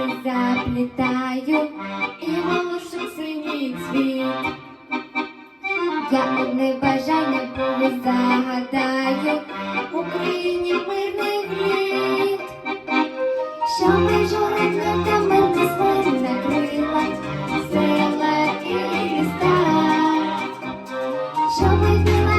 лапки заплітаю і волошу синій цвіт. Я одне бажання було загадаю Україні мирний літ, що не журить людям не спорів накрила села і міста, що ми